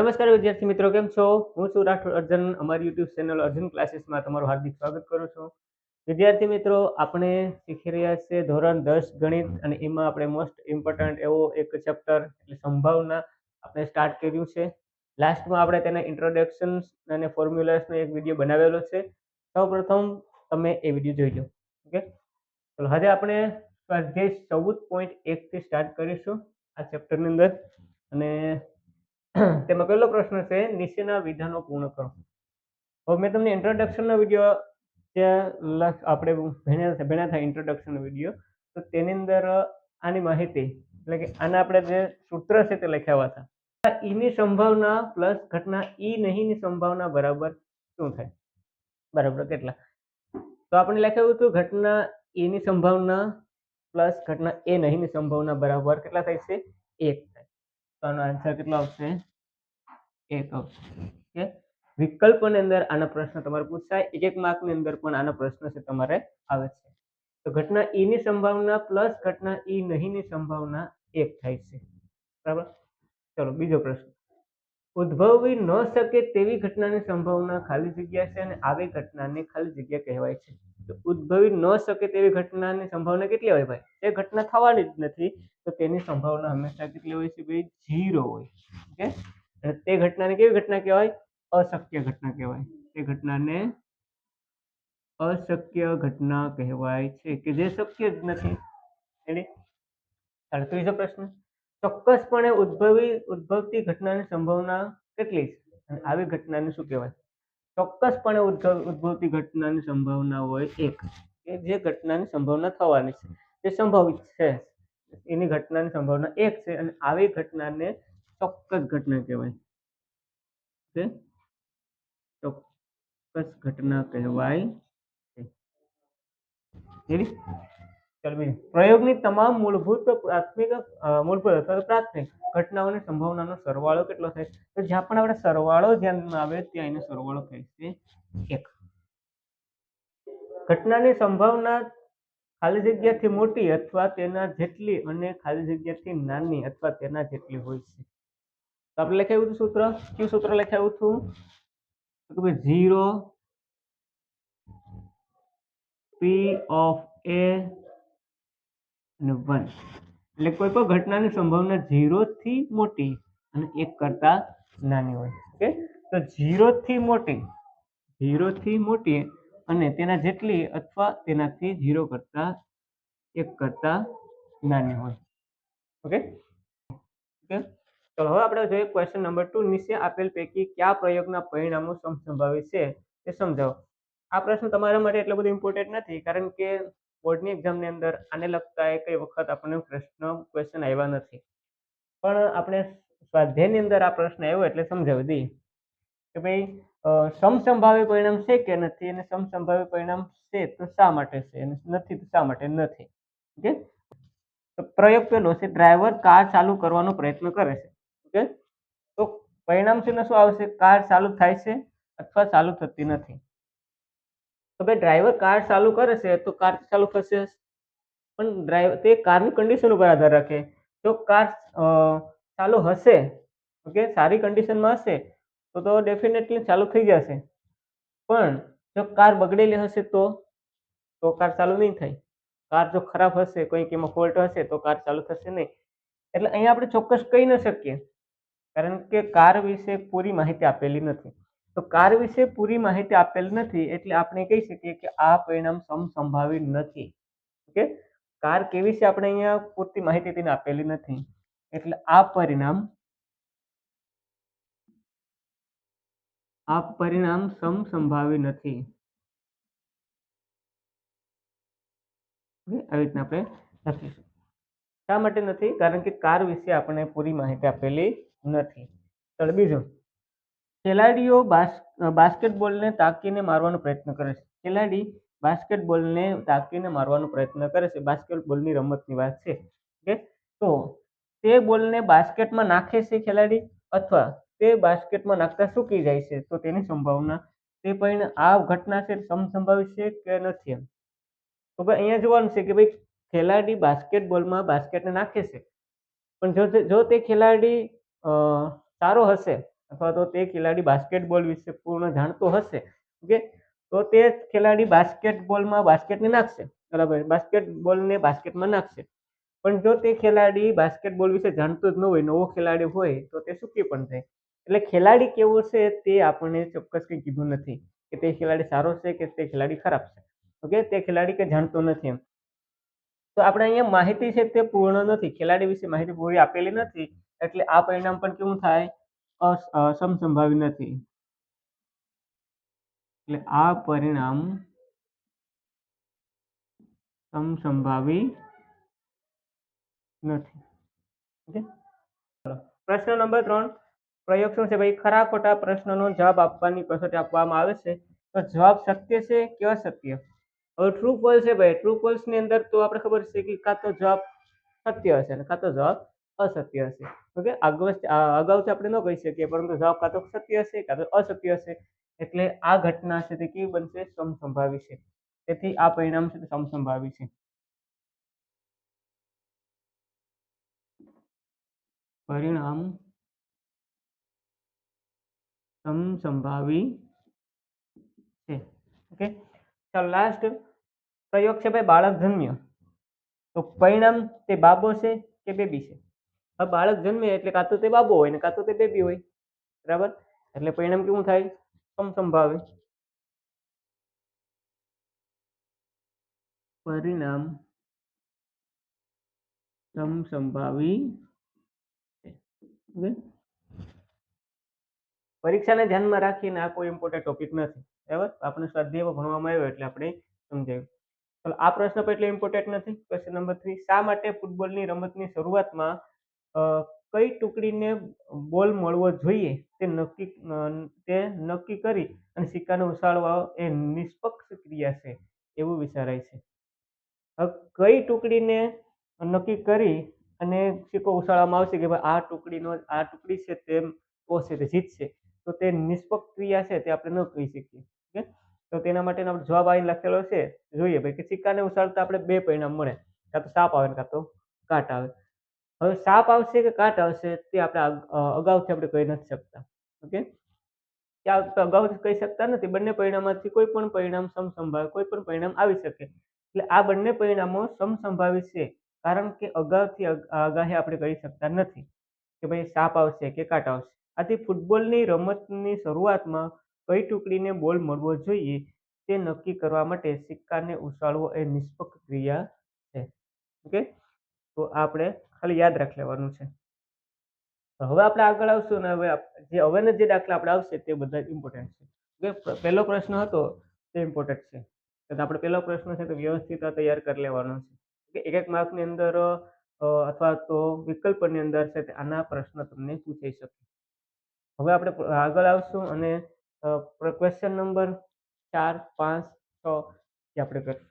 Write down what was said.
નમસ્કાર વિદ્યાર્થી મિત્રો, કેમ છો? હું છું રાઠોડ અર્જન. અમારી યુટ્યુબ ચેનલ અર્જુન ક્લાસીસમાં તમારું હાર્દિક સ્વાગત કરું છું. વિદ્યાર્થી મિત્રો, આપણે શીખી રહ્યા છીએ ધોરણ દસ ગણિત અને એમાં આપણે મોસ્ટ ઇમ્પોર્ટન્ટ એવો એક ચેપ્ટર એટલે સંભાવના આપણે સ્ટાર્ટ કર્યું છે. લાસ્ટમાં આપણે તેના ઇન્ટ્રોડક્શન અને ફોર્મ્યુલાસનો એક વીડિયો બનાવેલો છે. સૌપ્રથમ તમે એ વીડિયો જોઈ લો. ઓકે? ચલો હવે આપણે સ્વાધ્યાય ચૌદ પોઈન્ટ એકથી સ્ટાર્ટ કરીશું આ ચેપ્ટરની અંદર. અને તેમાં પહેલો પ્રશ્ન છે, નીચેના વિધાનો પૂર્ણ કરો. હવે મેં તમને ઇન્ટ્રોડક્શનનો વીડિયો ત્યાં આપણે ભણ્યા ભણ્યા હતા ઇન્ટ્રોડક્શનનો વીડિયો તો તેની અંદર આની માહિતી, એટલે કે આના આપણે જે સૂત્ર છે તે લખ્યા હતા. ઈની સંભાવના પ્લસ ઘટના ઈ નહીંની સંભાવના બરાબર શું થાય? બરાબર કેટલા? તો આપણે લખ્યું હતું ઘટના એની સંભાવના પ્લસ ઘટના એ નહીંની સંભાવના બરાબર કેટલા થાય છે? એક. થાય તો આનો આન્સર કેટલો આવશે? એક આવશે. ઓકે વિકલ્પની અંદર આના પ્રશ્ન તમારે પૂછાય. એક એક માર્કની અંદર પણ આના પ્રશ્ન છે તમારે આવે છે. તો ઘટના ઈ ની સંભાવના પ્લસ ઘટના ઈ નહીંની સંભાવના એક થાય છે. બરાબર? ચલો, બીજો પ્રશ્ન. ઉદ્ભવવી ન શકે તેવી ઘટનાની સંભાવના ખાલી જગ્યા છે અને આવી ઘટનાને ખાલી જગ્યા કહેવાય છે. ઉદ્ભવી ન શકે તેવી ઘટનાની સંભાવના કેટલી હોય ભાઈ? એ ઘટના થવાની જ નથી. તો તેની સંભાવના હંમેશા કેટલી હોય છે ભાઈ? ઝીરો હોય. ઓકે? તે ઘટનાને કેવી ઘટના કહેવાય? અશક્ય ઘટના કહેવાય. તે ઘટનાને અશક્ય ઘટના કહેવાય છે કે જે શક્ય જ નથી. એની ચાલો ત્રીજો પ્રશ્ન. ચોક્કસપણે ઉદ્ભવી, ઉદ્ભવતી ઘટનાની સંભાવના કેટલી છે? આવી ઘટનાને શું કહેવાય? ચોક્કસપણે ઉદ્ભવ ઉદ્ભવતી ઘટનાની સંભાવના હોય એક કે જે ઘટનાની સંભાવના થવાની છે. તે સંભવિત છે, એની ઘટનાની સંભાવના એક છે અને આવી ઘટનાને ચોક્કસ ઘટના કહેવાય. છે ચોક્કસ ઘટના કહેવાય છે. Ready? પ્રયોગની તમામ મૂળભૂત પ્રાથમિક મૂળભૂત અથવા પ્રાથમિક ઘટનાઓની સંભાવનાનો સરવાળો કેટલો થાય? તો જ્યાં પણ આપણે સરવાળો ધ્યાનમાં આવે ત્યાં એનો સરવાળો થાય છે એક. ઘટનાની સંભાવના ખાલી જગ્યાથી મોટી અથવા તેના જેટલી અને ખાલી જગ્યાથી નાની અથવા તેના જેટલી હોય છે. તો આપણે લખાયું હતું સૂત્ર? કયું સૂત્ર લખાયું હતું? તો કે ઝીરો પી ઓફ એ અને વન. એટલે કોઈ પણ ઘટનાની સંભાવના ઝીરોથી મોટી અને એક કરતા નાની હોય. ઓકે? તો ઝીરોથી મોટી ઝીરોથી મોટી અને તેના જેટલી અથવા તેનાથી ઝીરો કરતા એક કરતા નાની હોય. ઓકે? ઓકે? તો હવે આપણે જોઈએ ક્વેશ્ચન નંબર ટુ નીચે આપેલ પૈકી કયા પ્રયોગના પરિણામો સમસંભાવી છે તે સમજાવો. આ પ્રશ્ન તમારા માટે એટલો બધો ઇમ્પોર્ટન્ટ નથી કારણ કે બોર્ડની એક્ઝામની અંદર આને લગતા એ કઈ વખત આપણને પ્રશ્ન ક્વેશ્ચન આવ્યા નથી. પણ આપણે સ્વાધ્યાયની અંદર આ પ્રશ્ન આવ્યો એટલે સમજાવી દઈએ. કે ભાઈ સમસંભાવી પરિણામ છે કે નથી અને સમસંભાવી પરિણામ છે તો શા માટે છે નથી તો શા માટે નથી? ઓકે? પ્રયોગ પેલો છે, ડ્રાઈવર કાર ચાલુ કરવાનો પ્રયત્ન કરે છે. ઓકે? તો પરિણામ છે ને શું આવશે? કાર ચાલુ થાય છે અથવા ચાલુ થતી નથી. તો ભાઈ ડ્રાઈવર કાર ચાલુ કરે છે તો કાર ચાલુ થશે પણ ડ્રાઈવર તે કારની કન્ડિશન ઉપર આધાર રાખે. જો કાર ચાલુ હશે ઓકે સારી કન્ડિશનમાં હશે, તો તો ડેફિનેટલી ચાલુ થઈ જશે. પણ જો કાર બગડેલી હશે તો તો કાર ચાલુ નહીં થાય. કાર જો ખરાબ હશે કંઈક એમાં ફોલ્ટ હશે, તો કાર ચાલુ થશે નહીં. એટલે અહીંયા આપણે ચોક્કસ કહી ન શકીએ. કારણ કે કાર વિશે પૂરી માહિતી આપેલી નથી. તો કાર વિશે પૂરી માહિતી આપેલ નથી, એટલે આપણે કહી શકીએ કે આ પરિણામ સમસંભાવી નથી. ઓકે? કાર કેવી છે આપણે અહીંયા પૂરતી માહિતી તેને આપેલી નથી. એટલે આ પરિણામ આ પરિણામ સમસંભાવી નથી. આવી રીતના આપણે લખીશું. શા માટે નથી? કારણ કે કાર વિશે આપણે પૂરી માહિતી આપેલી નથી. ચાલો બીજું. ખેલાડીઓ બાસ્કેટબોલને તાકીને મારવાનો પ્રયત્ન કરે છે. ખેલાડી બાસ્કેટબોલને તાકીને મારવાનો પ્રયત્ન કરે છે. બાસ્કેટબોલની રમતની વાત છે. ઓકે? તો તે બોલને બાસ્કેટમાં નાખે છે ખેલાડી અથવા તે બાસ્કેટમાં નાખતા સૂકી જાય છે તો તેની સંભાવના, તે પણ આ ઘટના છે સમસંભાવી છે કે નથી એમ. તો ભાઈ અહીંયા જોવાનું છે કે ભાઈ ખેલાડી બાસ્કેટબોલમાં બાસ્કેટને નાખે છે. પણ જો જો તે ખેલાડી સારો હશે અથવા તો તે ખેલાડી બાસ્કેટબોલ વિશે પૂર્ણ જાણતો હશે, ઓકે? તો તે ખેલાડી બાસ્કેટબોલમાં બાસ્કેટને નાખશે, બરાબર? બાસ્કેટબોલને બાસ્કેટમાં નાખશે. પણ જો તે ખેલાડી બાસ્કેટબોલ વિશે જાણતો જ ન હોય, નવો ખેલાડી હોય, તો તે સુકી પણ થાય? એટલે ખેલાડી કેવો છે તે આપણને ચોક્કસ કંઈ કીધું નથી કે તે ખેલાડી સારો છે કે તે ખેલાડી ખરાબ છે, ઓકે? તે ખેલાડી કે જાણતો નથી એમ. તો આપણે અહીંયા માહિતી છે તે પૂર્ણ નથી, ખેલાડી વિશે માહિતી પૂરી આપેલી નથી, એટલે આ પરિણામ પણ કેવું થાય? અ, સમસંભાવી નથી. એટલે આ પરિણામ સમસંભાવી નથી. ઓકે? ચલો પ્રશ્ન નંબર ત્રણ. પ્રયોગ શું છે? ભાઈ ખરા ખોટા પ્રશ્નનો જવાબ આપવાની કસોટી આપવામાં આવે છે. તો જવાબ સત્ય છે કે અસત્ય હવે ટ્રુ ફોલ છે ભાઈ. ટ્રુ ફોલ્સની અંદર તો આપણે ખબર છે કે કાં તો જવાબ સત્ય હશે અને કાં તો જવાબ અસત્ય હશે. ઓકે? અગાઉથી આપણે ન કહી શકીએ, પરંતુ જવાબ કાં તો સત્ય હશે, કાં તો અસત્ય હશે. એટલે આ ઘટના છે તે કેવી બનશે? સમસંભાવી છે. તેથી આ પરિણામ છે તે સમસંભાવી છે. પરિણામ સમસંભાવી છે. ઓકે? ચાલો લાસ્ટ પ્રયોગ છે ભાઈ બાળક જન્મ્યો. તો પરિણામ તે બાબો છે કે બેબી છે? હવે બાળક જન્મે એટલે કાં તો તે બાબો હોય ને કાં તો તે બેબી હોય. બરાબર? એટલે પરિણામ કેવું થાય? સમસંભાવી. પરિણામ સમસંભાવી સંભાવી ઓકે? પરીક્ષાને ધ્યાનમાં રાખીને આ કોઈ ઇમ્પોર્ટન્ટ ટોપિક નથી. બરાબર? આપણે સ્વાધ્યાયમાં ભણવામાં આવ્યો એટલે આપણે સમજાયું. ચાલો આ પ્રશ્ન પણ એટલે ઇમ્પોર્ટન્ટ નથી. ક્વેશ્ચન નંબર થ્રી શા માટે ફૂટબોલની રમતની શરૂઆતમાં કઈ ટુકડીને બોલ મળવો જોઈએ તે નક્કી તે નક્કી કરી અને સિક્કાને ઉછાળવા એ નિષ્પક્ષ ક્રિયા છે એવું વિચારાય છે. કઈ ટુકડીને નક્કી કરી અને સિક્કો ઉછાળવામાં આવશે કે ભાઈ આ ટુકડીનો, આ ટુકડી છે તે ટોસ તે જીતશે તો તે નિષ્પક્ષ ક્રિયા છે તે આપણે ન કહી શકીએ. ઓકે? તો તેના માટેનો જવાબ અહીં લખેલો છે, જોઈએ ભાઈ કે સિક્કાને ઉછાળતા આપણે બે પરિણામ મળે, કાં તો સાપ આવે કાં તો કાટ આવે. હવે સાપ આવશે કે કાટ આવશે તે આપણે અગાઉથી આપણે કહી નથી શકતા. ઓકે? ત્યાં અગાઉથી કહી શકતા નથી. બંને પરિણામમાંથી કોઈ પણ પરિણામ સમસંભાવ કોઈ પણ પરિણામ આવી શકે. એટલે આ બંને પરિણામો સમસંભાવી છે. કારણ કે અગાઉથી અગ- આગાહી આપણે કરી શકતા નથી. કે ભાઈ સાપ આવશે કે કાટ આવશે. આથી ફૂટબોલની રમતની શરૂઆતમાં કઈ ટુકડીને બોલ મળવો જોઈએ તે નક્કી કરવા માટે સિક્કાને ઉછાળવો એ નિષ્પક્ષ ક્રિયા છે. ઓકે? તો આપણે ખાલી યાદ રાખ લેવાનું છે. હવે આપણે આગળ આવશું ને હવે જે હવેના જે દાખલા આપણે આવશે તે બધા ઇમ્પોર્ટન્ટ છે. પહેલો પ્રશ્ન હતો તે ઇમ્પોર્ટન્ટ છે. આપણે પહેલો પ્રશ્ન છે તો વ્યવસ્થિત તૈયાર કરી લેવાનો છે. એક એક માર્કની અંદર અથવા તો વિકલ્પની અંદર છે આના પ્રશ્ન તમને પૂછાઈ શકે. હવે આપણે આગળ આવશું અને ક્વેશ્ચન નંબર ચાર, પાંચ, છ જે આપણે કરશું